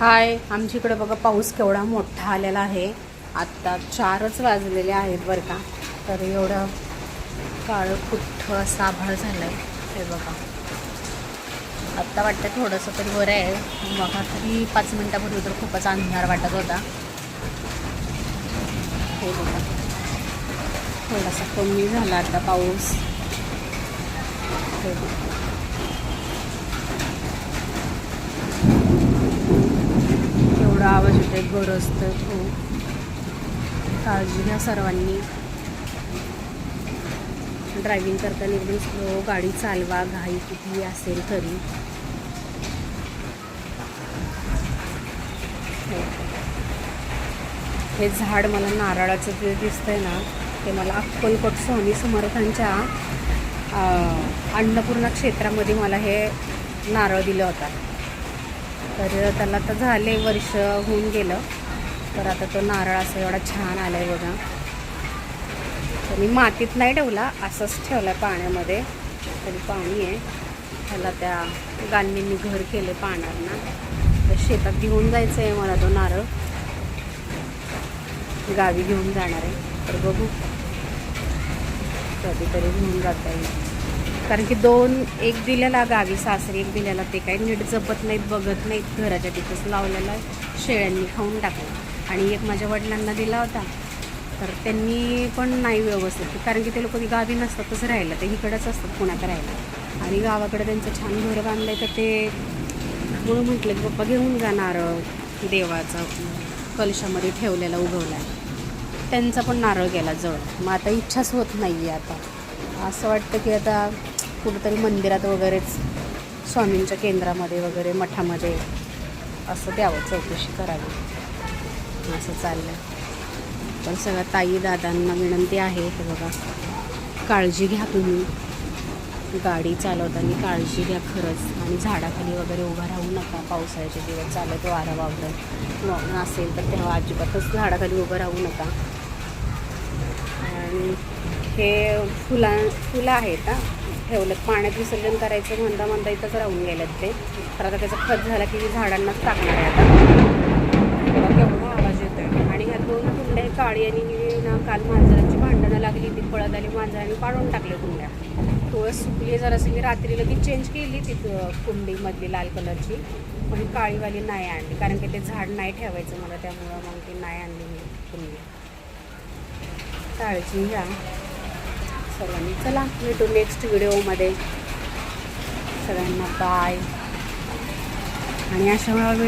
हाय आमच्याकडे बघा पाऊस केवढा मोठा आलेला आहे. आत्ता चारच वाजलेले आहेत बरं का. तर एवढं काळं कुठं असं आभाळ झालं आहे हे बघा. आत्ता वाटतं थोडंसं तरी बरं आहे. बघा तरी पाच मिनटापूर्वी तर खूपच अंधार वाटत होता. हे बघा. थोडासा कमी झाला आता पाऊस. हे बघा. असते आवाज होतोय खूप काळजी घ्या सर्वांनी. ड्रायव्हिंग करताना एकदम स्लो गाडी चालवा घाई किती असेल तरी. हे. हे झाड मला नारळाचं जे दिसतंय ना ते मला अक्कलकोट स्वामी समर्थांच्या अन्नपूर्णा क्षेत्रामध्ये मला हे नारळ दिलं होता. तर त्याला तर झाले वर्ष होऊन गेलं. तर आता तो नारळ असं एवढा छान आला आहे बघा. तर मी मातीत नाही ठेवला असंच ठेवला पाण्यामध्ये. तरी पाणी आहे. त्याला त्या गांधींनी घर केले पाण्यांना तर शेतात घेऊन जायचं आहे मला तो नारळ. गावी घेऊन जाणार आहे. तर बघू. कधीतरी घेऊन जाता येईल. कारण की दोन एक दिलेला गावी सासरी एक दिलेला ते काही नीट जपत नाहीत बघत नाहीत घराच्या तिथंच लावलेला शेळ्यांनी खाऊन टाकलं. आणि एक माझ्या वडिलांना दिला होता. तर त्यांनी पण नाही व्यवस्थित कारण की ते लोक गावी नसतात तसं राहिलं ते इकडंच असतात पुण्यात राहिलं आणि गावाकडे त्यांचं छान घर बांधलं आहे तर ते म्हणून म्हटलं की पप्पा घेऊन जाणार देवाचं कलशामध्ये ठेवलेला उगवला आहे त्यांचा पण नारळ गेला जवळ. मग आता इच्छाच होत नाही आहे आता. असं वाटतं की आता कुठंतरी मंदिरात वगैरेच स्वामींच्या केंद्रामध्ये वगैरे मठामध्ये असं द्यावं चौकशी करावी. असं चाललं पण सगळ्या ताई दादांना विनंती आहे हे बघा. काळजी घ्या तुम्ही. गाडी चालवताना काळजी घ्या खरंच. आणि झाडाखाली वगैरे उभा राहू नका. पावसाळ्याचे दिवस चालत वारा वावरत असेल तर तेव्हा अजिबातच झाडाखाली उभं राहू नका. आणि हे फुला फुलं आहेत हां ठेवलं पाण्यात विसर्जन करायचं म्हणता म्हणता इथंच राहून गेलेत ते. तर आता त्याचा खत झाला की झाडांनाच टाकणार आहे आता. तेव्हा केवढा आवाज येतोय. आणि ह्या दोन कुंड्या काळी आणि निळी ना काल मांजरांची भांडणं लागली ती पळत आली मांजरांनी काढून टाकले कुंड्या. तुळस सुकली जरासं मी रात्री लगेच चेंज केली ती कुंडीमधली लाल कलरची पण काळीवाली नाही आणली कारण की ते झाड नाही ठेवायचं मला त्यामुळं मग ती नाही आणली मी कुंडी. काळजी घ्या. सर्वांनी. चला भेटू नेक्स्ट व्हिडिओमध्ये. सगळ्यांना बाय आणि अशा वेळा वेळ